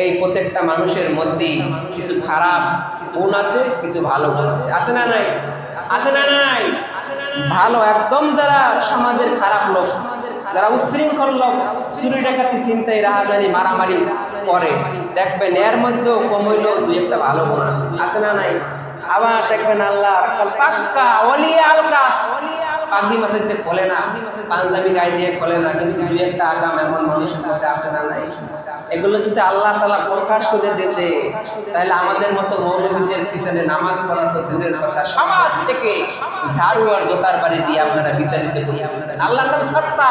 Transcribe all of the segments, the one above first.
এই প্রত্যেকটা মানুষের মধ্যেই কিছু খারাপ গুণ আছে, কিছু ভালো গুণ আছে। আছে না নাই? আছে না নাই? ভালো একদম যারা সমাজের খারাপ লোক, যারা উশৃঙ্খল লোক, চুরি ডাকাতি চিন্তায় রাহাজানি, মারামারি করে, দেখবেন এর মধ্যেও কম হইলেও দুই একটা ভালো গুণ আছে। আছে না নাই? আবার দেখবেন আল্লাহ পাক্কা অলিয়া আলকাস। পাগড়ি মাথাতে খোলে না, পাঞ্জাবি গায়ে দিয়ে খোলে না, কিন্তু দুই একটা আগাম এমন মানুষের মধ্যে আসে না নাই? এগুলো যদি আল্লাহ তালা প্রকাশ করে দিতে তাহলে আমাদের মতো মৌলবীদের পিছনে নামাজ পড়া তো দূরের কথা। সমাজ থেকে ঝাড়ু আর জোতার বাড়ি দিয়ে আপনারা বিতাড়িত করি আপনারা আল্লাহ সত্তা সত্তা।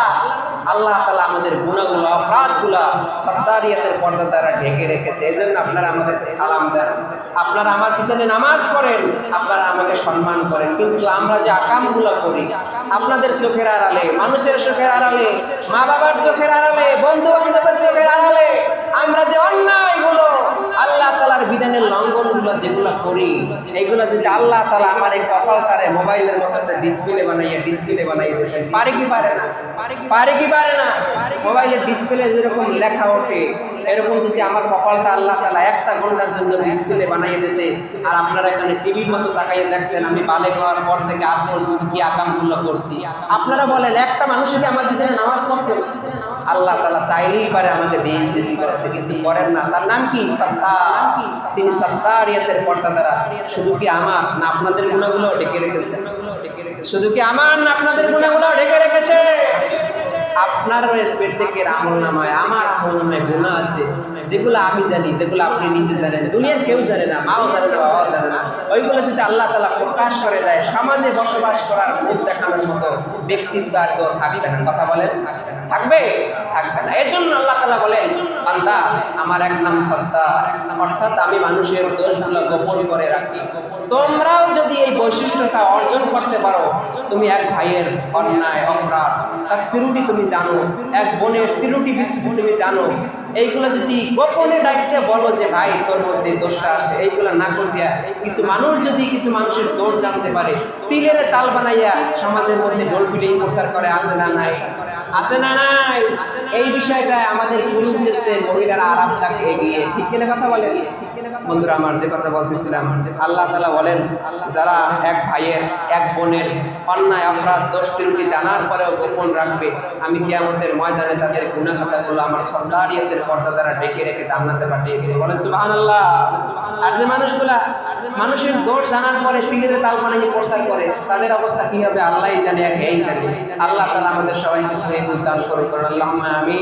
আল্লাহ তালা আমাদের গুণাগুলো অপরাধগুলো সত্তারিয়াতের পর্দা দ্বারা ঢেকে রেখেছে। এই জন্য আপনারা আমাদের সালাম দেন। আপনারা আমার পিছনে নামাজ পড়েন, আপনারা আমাকে সম্মান করেন। কিন্তু আমরা যে আকামগুলো করি, আপনাদের চোখের আড়ালে, মানুষের চোখের আড়ালে মা বাবার চোখের আড়ালে বন্ধু বান্ধবের চোখের আড়ালে, আমরা যে অন্যায়গুলো আল্লাহ তালার বিধানের লঙ্ঘনগুলো যেগুলো করি এইগুলো যদি আল্লাহ তালা আমার এই কপালটারে মোবাইলের মতো একটা ডিসপ্লে বানাইয়ে ডিসপ্লে বানাইয়ে দিতেন, পারে কি পারে না? পারে কি পারে না? মোবাইলের ডিসপ্লে যেরকম লেখা ওঠে, এরকম যদি আমার কপালটা আল্লাহ তালা একটা ঘণ্টার জন্য ডিসপ্লে বানাইয়ে দিতে, আর আপনারা এখানে টিভির মতো তাকাইয়ে দেখতেন আমি বালে হওয়ার পর থেকে আজ পর্যন্ত কি আকামগুলো করছি। আপনারা বলেন, একটা মানুষকে আমার পিছনে নামাজ পড়তে আল্লাহ তালা চাইলেই পারে আমাকে বেইজ্জতি করতে, কিন্তু করেন না। তার নাম কি? সত্তার। তিনি সত্তারিয়াতের পর্দা দ্বারা শুধু কি আমার না আপনাদের গুণাগুলো ঢেকে রেখেছেন শুধু কি আমার না আপনাদের গুণাগুলো ঢেকে রেখেছে? আপনার প্রত্যেকের আমল নামায়, আমার আমল নামায় গুণা আছে, যেগুলো আমি জানি, যেগুলো আপনি নিজে জানেন, দুনিয়ার কেউ জানে না, মাও জানে না, বাবাও জানে না। ওইগুলো যদি আল্লাহ তালা প্রকাশ করে দেয়, সমাজে বসবাস করার মুখ দেখানোর মতো ব্যক্তিত্ব আর কেউ থাকবে কথা বলেন? থাকবে? থাকবে না। এর জন্য আল্লাহ তালা বলেন বান্দা, আমার এক নাম সত্তা অর্থাৎ আমি মানুষের দোষগুলো গোপন করে রাখি। তোমরাও যদি এই বৈশিষ্ট্যটা অর্জন করতে পারো, তুমি এক ভাইয়ের অন্যায়, অপরাধ, তার ত্রুটি তুমি জানো, এক বোনের ত্রুটি বিস্কুট তুমি জানো। এইগুলো যদি গোপনে ডাকতে বলো যে, ভাই, তোর মধ্যে দোষটা আসে এইগুলো না করিয়া কিছু মানুষ যদি কিছু মানুষের দোষ জানতে পারে, তিলের তাল বানাইয়া সমাজের মধ্যে ডোল পিটিং প্রচার করে আসে না নাই? আছে না নাই? এই বিষয়টা আমাদের পুরুষদের মহিলারা আরাম থাকে এগিয়ে। ঠিক কিনা কথা বলে বন্ধুরা, আমার যে কথা বলতেছিলাম, আল্লাহ তালা বলেন, যারা এক ভাইয়ের, এক বোনের অন্যায় অপরাধ, দোষ ত্রুটি জানার পরেও গোপন রাখবে, আমি কিয়ামতের ময়দানে তাদের গুণাখাতাগুলো আমার সন্তারিয়তের পর্দা দ্বারা ডেকে রেখে জান্নাতে পাঠিয়ে দেবে। বলেন সুবাহান আল্লাহ আর যে মানুষগুলা, মানুষের দোষ জানার পরে তীরের তাল বানিয়ে প্রচার করে, তাদের অবস্থা কি হবে আল্লাহই জানে, আর এই জানে। আল্লাহ তালা আমাদের সবাইকে সহি দান করুন আল্লাহ আমি